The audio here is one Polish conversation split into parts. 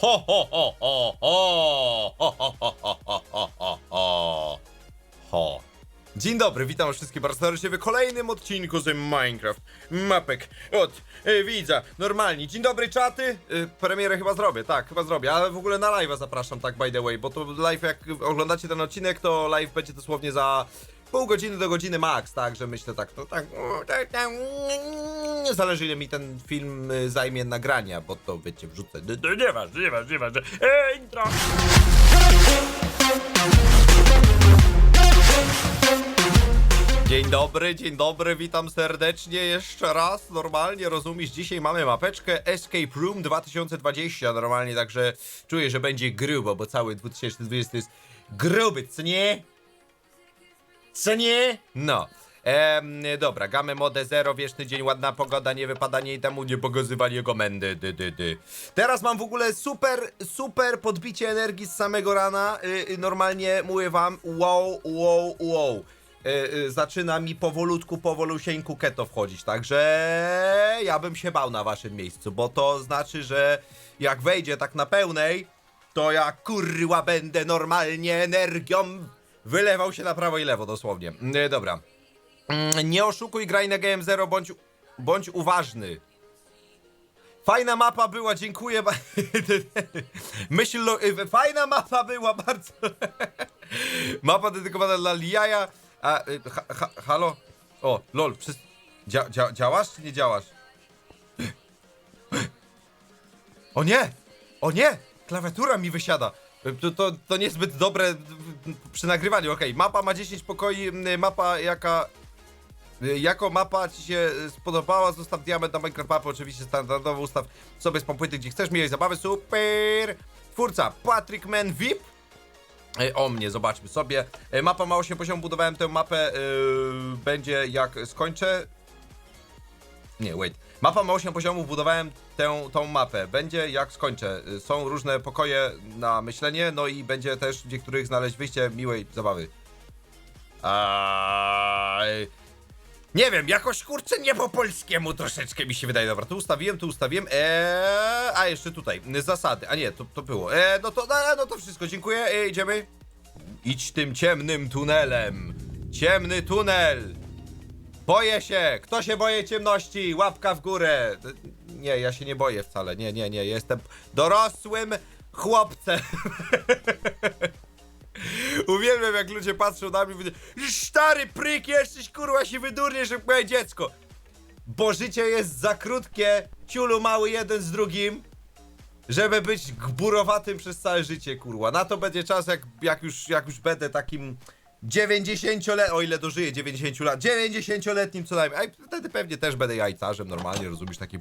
Ho, ho, ho, ho, ho, ho, ho, ho, ho, ho, ho, ho. Dzień dobry, witam wszystkich bardzo serdecznie w kolejnym odcinku z Minecraft Mapek od e, widza. Normalnie. Dzień dobry, czaty. E, premierę chyba zrobię, tak, chyba zrobię, ale w ogóle na live'a zapraszam, tak by the way, bo to live, jak oglądacie ten odcinek, to live będzie dosłownie za pół godziny do godziny max, tak, że myślę tak, to tak, o, tak, tak, mm, zależy ile mi ten film y, zajmie nagrania, bo to wiecie, wrzucę, No, to nieważne, nieważne, nieważne, e, intro. Dzień dobry, dzień dobry, witam serdecznie jeszcze raz. Normalnie rozumiesz, dzisiaj mamy mapeczkę Escape Room 2020. Normalnie, także czuję, że będzie grubo, bo cały 2020 jest gruby, co nie? Co nie? No. Dobra, gamę modę 0, wieczny dzień, ładna pogoda, nie wypadanie i temu nie pokazywanie komendy, dy, dy, dy. Teraz mam w ogóle super, super podbicie energii z samego rana. Y, y, normalnie mówię wam, wow, wow, wow. Y, zaczyna mi powolutku, powolusieńku keto wchodzić, także ja bym się bał na waszym miejscu, bo to znaczy, że jak wejdzie tak na pełnej, to ja kurwa będę normalnie energią wylewał się na prawo i lewo dosłownie. Y, dobra. Mm, Nie oszukuj, graj na GM0, bądź, bądź uważny. Fajna mapa była, dziękuję. Myśl, y, fajna mapa była, bardzo. mapa dedykowana dla Liaja. A, y, ha, ha, halo? O, lol, wszyscy... Dzia, dzia, działasz czy nie działasz? O nie! O nie! Klawiatura mi wysiada. To, to, to niezbyt dobre przy nagrywaniu. Okej, mapa ma 10 pokoi. m, Mapa jaka. y, Jako mapa ci się y, spodobała, zostaw diament na Minecraft mapę, oczywiście standardowo ustaw sobie z płyty, gdzie chcesz, mieć zabawę, super! Twórca Patrick Man VIP. E, O mnie, zobaczmy sobie. E, Mapa ma 8 poziomów, budowałem tę mapę, yy, będzie jak skończę. Nie, wait. Mapa ma 8 poziomów, budowałem tę, tą mapę. Będzie jak skończę. Y, Są różne pokoje na myślenie, no i będzie też w niektórych znaleźć wyjście miłej zabawy. A... Nie wiem, jakoś kurczę nie po polskiemu troszeczkę mi się wydaje. Dobra, tu ustawiłem, tu ustawiłem. Eee, a jeszcze tutaj, zasady. A nie, to, to było. Eee, no to, no, no to wszystko, dziękuję. Eee, idziemy. Idź tym ciemnym tunelem. Ciemny tunel. Boję się! Kto się boje ciemności? Łapka w górę! Nie, ja się nie boję wcale. Nie, nie, nie. Jestem dorosłym chłopcem. Uwielbiam jak ludzie patrzą na mnie i mówią Stary pryk, jesteś kurwa się wydurniesz jak moje dziecko. Bo życie jest za krótkie, ciulu mały jeden z drugim, żeby być gburowatym przez całe życie, kurwa. Na to będzie czas, jak, jak, już, jak już będę takim 90-letnim, o ile dożyję 90 lat, 90-letnim co najmniej, a wtedy pewnie też będę jajcarzem, normalnie, rozumiesz, takim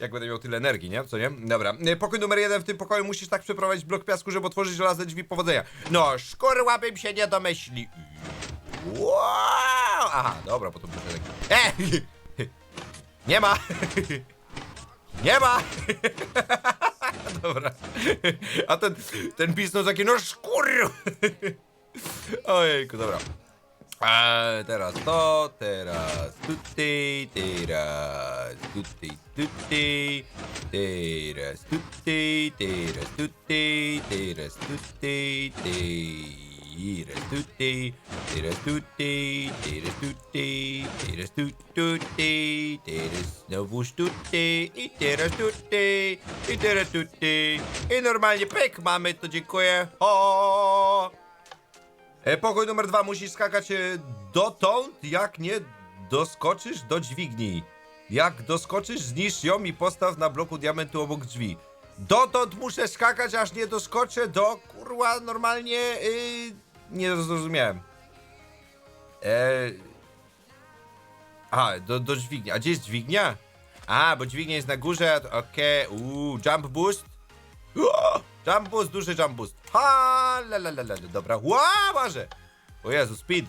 jak będę miał tyle energii, nie? Co nie? Dobra, E, pokój numer jeden w tym pokoju musisz tak przeprowadzić blok piasku, żeby otworzyć żelazne drzwi powodzenia. No, szkurła bym się nie domyśli. Wow! Aha, dobra, to muszę tak... E! Nie ma! Nie ma! Dobra. A ten, ten pisnął taki, no szkurru! Ojejku, dobra. A teraz to, teraz tutaj, teraz tutaj, tutaj, teraz tutaj, teraz tutaj, teraz tutaj, teraz tutaj, teraz tutaj, teraz tutaj, teraz tu, tutaj, teraz znowuż tutaj i teraz tutaj i teraz tutaj i normalnie pyk mamy to dziękuję. O! E, pokój numer dwa, musisz skakać e, dotąd, jak nie doskoczysz do dźwigni. Jak doskoczysz, zniszcz ją i postaw na bloku diamentu obok drzwi. Dotąd muszę skakać, aż nie doskoczę do, kurwa, normalnie, yy, nie zrozumiałem. E, a, do, do dźwigni. A gdzie jest dźwignia? A, bo dźwignia jest na górze, okej, uuu, jump boost. O! Jump boost, duży jump boost. Ha, la la la la, dobra. Ła, marzę. O Jezu, speed.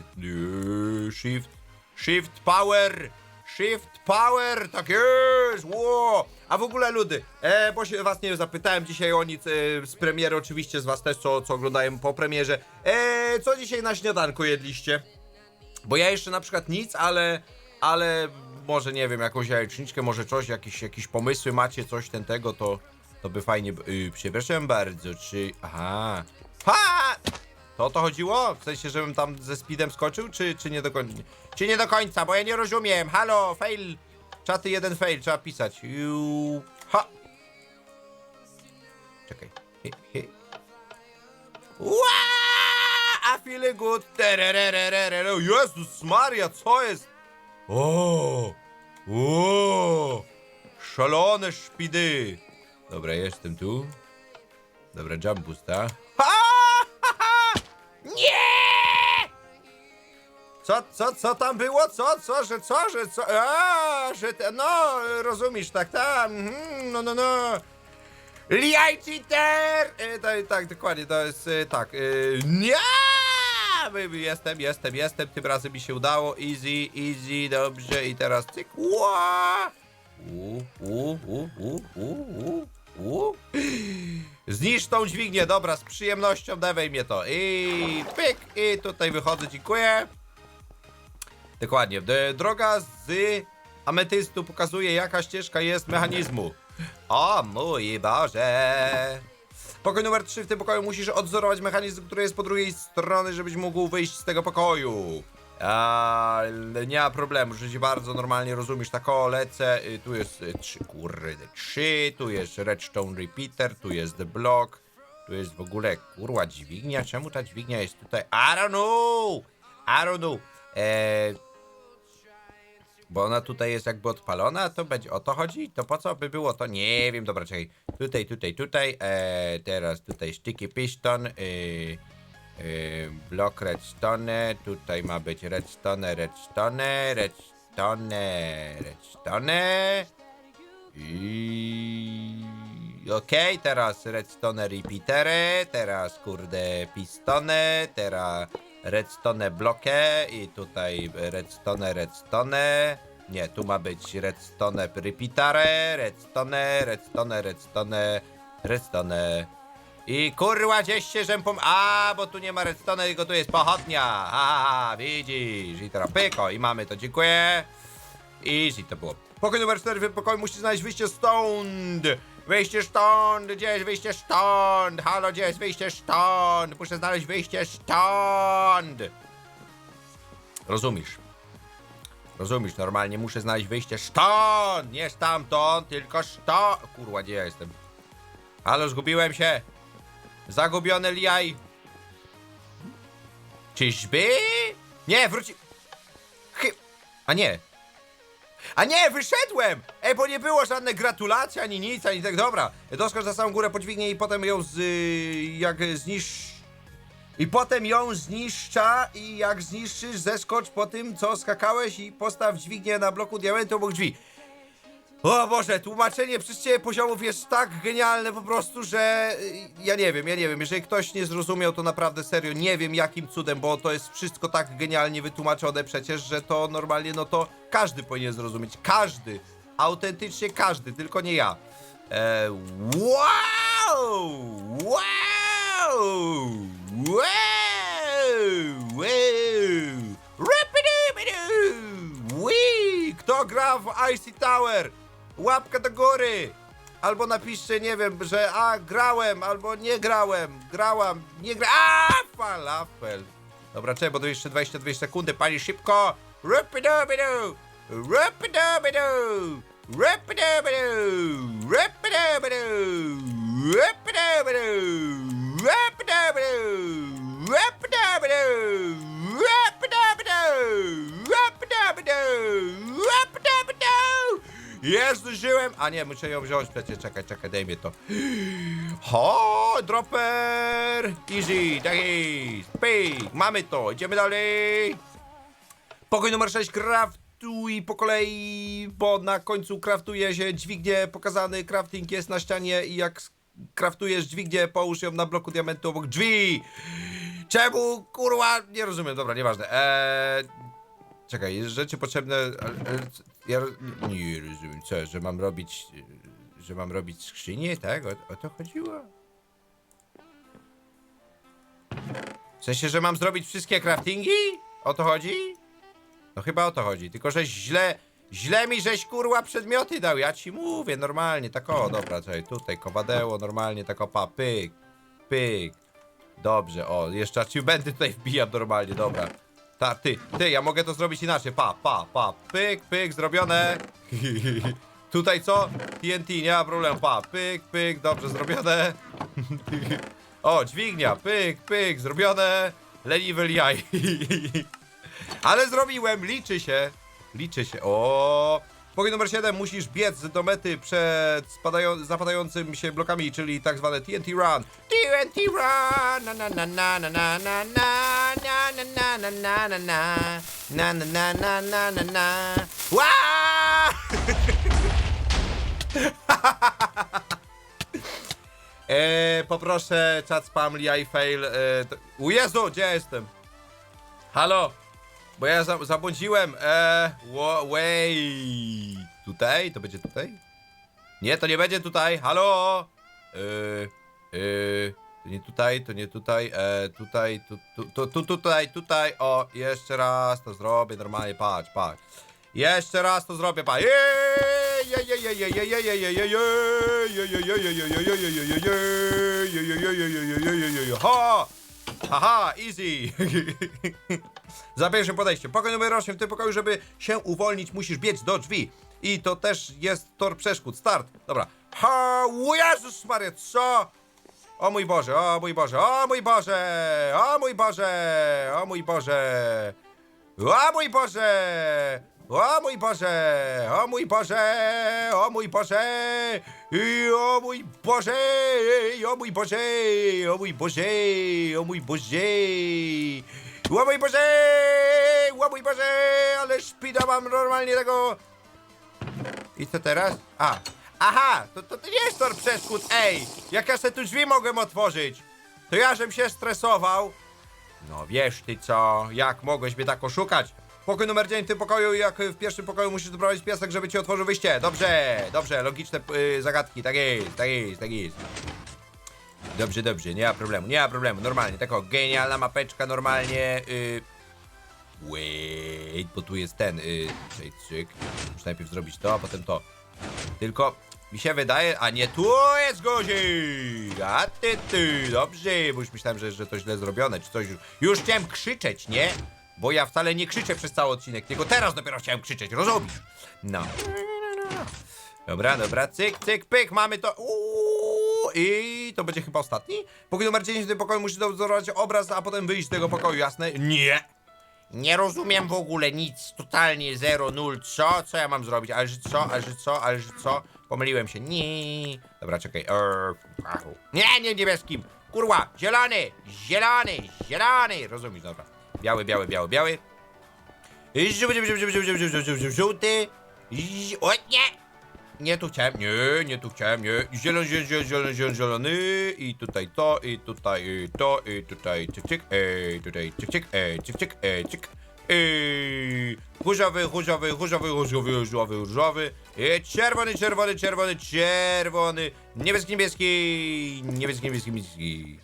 Shift, shift power, shift power, tak jest, ło. A w ogóle ludy, e, bo się was nie zapytałem dzisiaj o nic e, z premiery, oczywiście z was też, co, co oglądają po premierze. E, co dzisiaj na śniadanko jedliście? Bo ja jeszcze na przykład nic, ale, ale może nie wiem, jakąś jajeczniczkę, może coś, jakieś, jakieś pomysły macie, coś ten tego, to, to by fajnie... Yy, przepraszam bardzo, czy... Aha. Ha! To o to chodziło? W sensie, żebym tam ze speedem skoczył, czy, czy nie do końca? Czy nie do końca, bo ja nie rozumiem. Halo, fail. Czaty jeden fail, trzeba pisać. Ju... Ha! Czekaj. Hi. Ła! I feel good. Jezus Maria, co jest? O! O! Szalone szpidy. Dobra, jestem tu. Dobra, jump boosta. Ha! Nie! Co, co, co tam było? Co, co, że co, że co? A, że te, no, rozumiesz, tak, tam, mhm, no, no, no. Liaj cheater! E, to, tak, dokładnie, to jest e, tak. E, nie! Jestem, jestem, jestem. Tym razem mi się udało. Easy, easy, dobrze. I teraz cyk. Ła! U, u, u, u, u, u, u. Zniszcz tą dźwignię, dobra, z przyjemnością dawaj mnie to. I pyk, i tutaj wychodzę, dziękuję. Dokładnie. Droga z ametystu pokazuje, jaka ścieżka jest mechanizmu. O mój Boże! Pokój numer 3. W tym pokoju musisz odzorować mechanizm, który jest po drugiej stronie, żebyś mógł wyjść z tego pokoju. A, nie ma problemu, że się bardzo normalnie rozumiesz. Tak o, lecę. Y, Tu jest y, trzy, kurde, trzy. Tu jest redstone repeater, tu jest the block. Tu jest w ogóle, kurwa, dźwignia. Czemu ta dźwignia jest tutaj? I don't know! I don't know. Eee, bo ona tutaj jest jakby odpalona, to będzie o to chodzi? To po co by było to? Nie wiem, dobra, czekaj. Tutaj, tutaj, tutaj. E, teraz tutaj sticky piston. E, e, blok redstone. Tutaj ma być redstone, redstone, redstone, redstone. I... Okej, teraz redstone repeatery, teraz kurde pistone, teraz redstone blokę i tutaj redstone, redstone. Nie, tu ma być redstone repeatery, redstone, redstone, redstone, redstone. I kurwa gdzieś się rzępą. A, bo tu nie ma redstone, tylko tu jest pochodnia. Ha, ha, ha, widzisz. I teraz pyko i mamy to, dziękuję. Easy to było. Pokój numer 4 w pokoju znaleźć wyjście stąd. Wyjście stąd, gdzie jest wyjście stąd? Halo, gdzie jest wyjście stąd? Muszę znaleźć wyjście stąd. Rozumiesz? Rozumiesz, normalnie muszę znaleźć wyjście stąd, nie stamtąd, tylko stąd. Kurwa, gdzie ja jestem? Halo, zgubiłem się. Zagubiony liaj. Czyżby? Nie, wróci... Chy... A nie, a nie, wyszedłem! Ej, bo nie było żadnych gratulacji, ani nic, ani tak, dobra. Doskocz na samą górę podźwignię i potem ją z... y, jak zniszcz... I potem ją zniszcza i jak zniszczysz, zeskocz po tym, co skakałeś i postaw dźwignię na bloku diamentu obok drzwi. O Boże, tłumaczenie przez ciebie poziomów jest tak genialne po prostu, że y, ja nie wiem, ja nie wiem. Jeżeli ktoś nie zrozumiał, to naprawdę serio nie wiem jakim cudem, bo to jest wszystko tak genialnie wytłumaczone przecież, że to normalnie, no to każdy powinien zrozumieć. Każdy. Autentycznie każdy, tylko nie ja. E, wow! Wow! Wow! Wow! Ripidibidu! Wii! Kto gra w Icy Tower? Łapka do góry! Albo napiszcie, nie wiem, że a, grałem, albo nie grałem, grałam, nie gra... A, falafel! Dobra, czekaj, bo to jeszcze 22 sekundy, pani szybko! Ripidibidu! Ripidibidu! Ripidibidu! Ripidibidu! Ripidibidu! Ripidibidu! Rapidabidu! Rapidabidu! Rapidabidu! Jest, zdążyłem! A nie, muszę ją wziąć przecież, czekaj, czekaj, daj mi to. Ho, dropper! Easy, tak jest! Pyk, mamy to, idziemy dalej! Pokój numer 6, craftuj po kolei, bo na końcu kraftuje się dźwignię, pokazany crafting jest na ścianie i jak kraftujesz dźwignię, połóż ją na bloku diamentu obok drzwi. Czemu, kurwa, nie rozumiem, dobra, nieważne. Eee, czekaj, rzeczy potrzebne, ja nie, rozumiem, co, że mam robić, e, że mam robić skrzynię, tak? O, o to chodziło? W sensie, że mam zrobić wszystkie craftingi? O to chodzi? No chyba o to chodzi, tylko że źle, Źle mi żeś kurwa przedmioty dał, ja ci mówię normalnie, tak o, dobra, czekaj, tutaj kowadeło, normalnie, tak o, pa, pyk, pyk. Dobrze, o, jeszcze achievementy tutaj wbijam normalnie, dobra. Ta, ty, ty, ja mogę to zrobić inaczej, pa, pa, pa, pyk, pyk, zrobione. Tutaj co? TNT, nie ma problemu, pa, pyk, pyk, dobrze, zrobione. O, dźwignia, pyk, pyk, zrobione. Leniwy jaj. Ale zrobiłem, liczy się. Liczy się. O. Pokój numer 7 musisz biec do mety przed spadają, zapadającym się blokami, czyli tak zwane TNT Run. TNT Run! Na na na na na na na na na na na na na na na na na na na! Eee, poproszę chat spam i fail. E, to... U Jezu, gdzie ja jestem? Halo? Bo ja za zabłądziłem. Eee, wait. Tutaj? To będzie tutaj? Nie, to nie będzie tutaj. Halo? Eee, eee, to nie tutaj, to nie tutaj, e, tutaj, tu, tu, tu, tu, tutaj, tutaj. O, jeszcze raz to zrobię normalnie, patrz, patrz. Jeszcze raz to zrobię, patrz. Ha! Haha, easy! Za pierwszym podejściem. Pokój numer 8. W tym pokoju, żeby się uwolnić, musisz biec do drzwi. I to też jest tor przeszkód. Start. Dobra. Ha! Jezus Maria, co? O mój Boże, o mój Boże, o mój Boże! O mój Boże! O mój Boże! O mój Boże! O mój Boże! O mój Boże! O mój Boże! I o mój Boże! O mój Boże! O mój Boże! O mój Boże! O mój Boże! O mój Boże! Ale szpida mam normalnie tego... I co teraz? A! Aha! To, to, to nie jest tor przeszkód, ej! Jak ja se tu drzwi mogłem otworzyć? To ja żem się stresował. No wiesz ty co, jak mogłeś mnie tak oszukać? Pokój numer 9 w tym pokoju, jak w pierwszym pokoju musisz doprowadzić piasek, żeby ci otworzył wyjście. Dobrze, dobrze, logiczne y, zagadki, tak jest, tak jest, tak jest. Dobrze, dobrze, nie ma problemu, nie ma problemu, normalnie, tako, genialna mapeczka, normalnie, y... Wait, bo tu jest ten, y... Czekaj, cyk, muszę najpierw zrobić to, a potem to. Tylko, mi się wydaje, a nie tu jest guzik! A ty, ty, dobrze, bo już myślałem, że, że to źle zrobione, czy coś już. Już chciałem krzyczeć, nie? Bo ja wcale nie krzyczę przez cały odcinek, tylko teraz dopiero chciałem krzyczeć, rozumiesz? No. Dobra, dobra, cyk, cyk, pyk, mamy to. Uuu, I to będzie chyba ostatni? Pokój numer 10 w tym pokoju musi dozorować obraz, a potem wyjść z tego pokoju, jasne? Nie! Nie rozumiem w ogóle nic, totalnie zero, nul, co? Co ja mam zrobić? Ale co, ale co, ale co? Pomyliłem się, nie. Dobra, czekaj. Nie, nie niebieskim. Kurwa, zielony, zielony, zielony. Rozumiesz, dobra. Biały, biały, biały, biały. Żółty, O nie! Nie tu chciałem, nie, nie tu chciałem, nie. Zielony, zielony, zielony, zielony, zielony. I tutaj to, i tutaj i to, i tutaj cyk, cyk, ej, tutaj cyk, cyk, ej, cyk, cyk, ej, cyk. Ej, różowy, różowy, różowy, różowy, różowy, różowy. I czerwony, czerwony, czerwony, czerwony. Niebieski, niebieski, niebieski, niebieski, niebieski.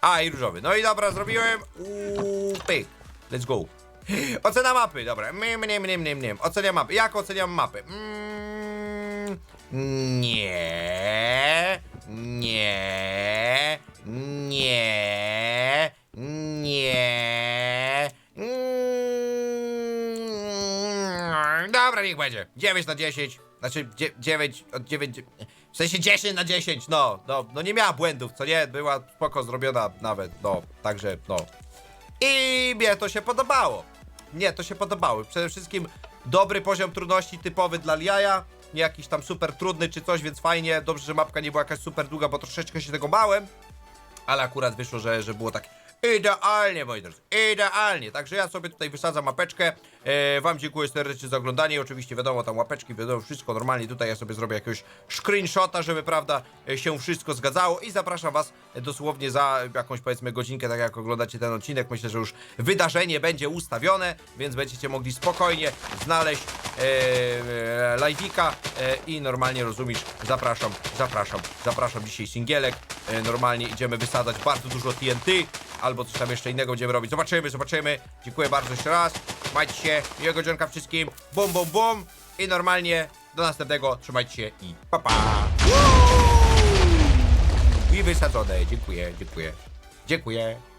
A, i różowy. No i dobra, zrobiłem. Uuu, pyk. Let's go. Ocena mapy, dobra. Mnim, mnim, mnim, mnim, mnim. Oceniam mapy. Jak oceniam mapy? Mm, nie, nie, nie, nie. Mm, Dobra, niech będzie. 9 na 10. Znaczy 9 od 9. W sensie 10 na 10, no, no, no nie miała błędów, co nie? Była spoko zrobiona nawet, no, także, no. I mnie to się podobało. Mnie to się podobało. Przede wszystkim dobry poziom trudności typowy dla Liaja. Nie jakiś tam super trudny czy coś, więc fajnie. Dobrze, że mapka nie była jakaś super długa, bo troszeczkę się tego bałem. Ale akurat wyszło, że, że było tak idealnie, moi drodzy. Idealnie. Także ja sobie tutaj wysadzam mapeczkę. E, wam dziękuję serdecznie za oglądanie. Oczywiście wiadomo, tam łapeczki, wiadomo, wszystko normalnie. Tutaj ja sobie zrobię jakiegoś screenshota, żeby, prawda, e, się wszystko zgadzało. I zapraszam was dosłownie za jakąś, powiedzmy, godzinkę, tak jak oglądacie ten odcinek. Myślę, że już wydarzenie będzie ustawione, więc będziecie mogli spokojnie znaleźć e, e, live'ika e, i normalnie rozumiesz, zapraszam, zapraszam, zapraszam dzisiaj singielek, e, normalnie idziemy wysadzać bardzo dużo TNT, albo coś tam jeszcze innego będziemy robić. Zobaczymy, zobaczymy. Dziękuję bardzo jeszcze raz. Trzymajcie się, miłego dzionka wszystkim. Bum, bum, bum. I normalnie do następnego. Trzymajcie się i pa, pa. Woo! I wysadzone. Dziękuję, dziękuję. Dziękuję.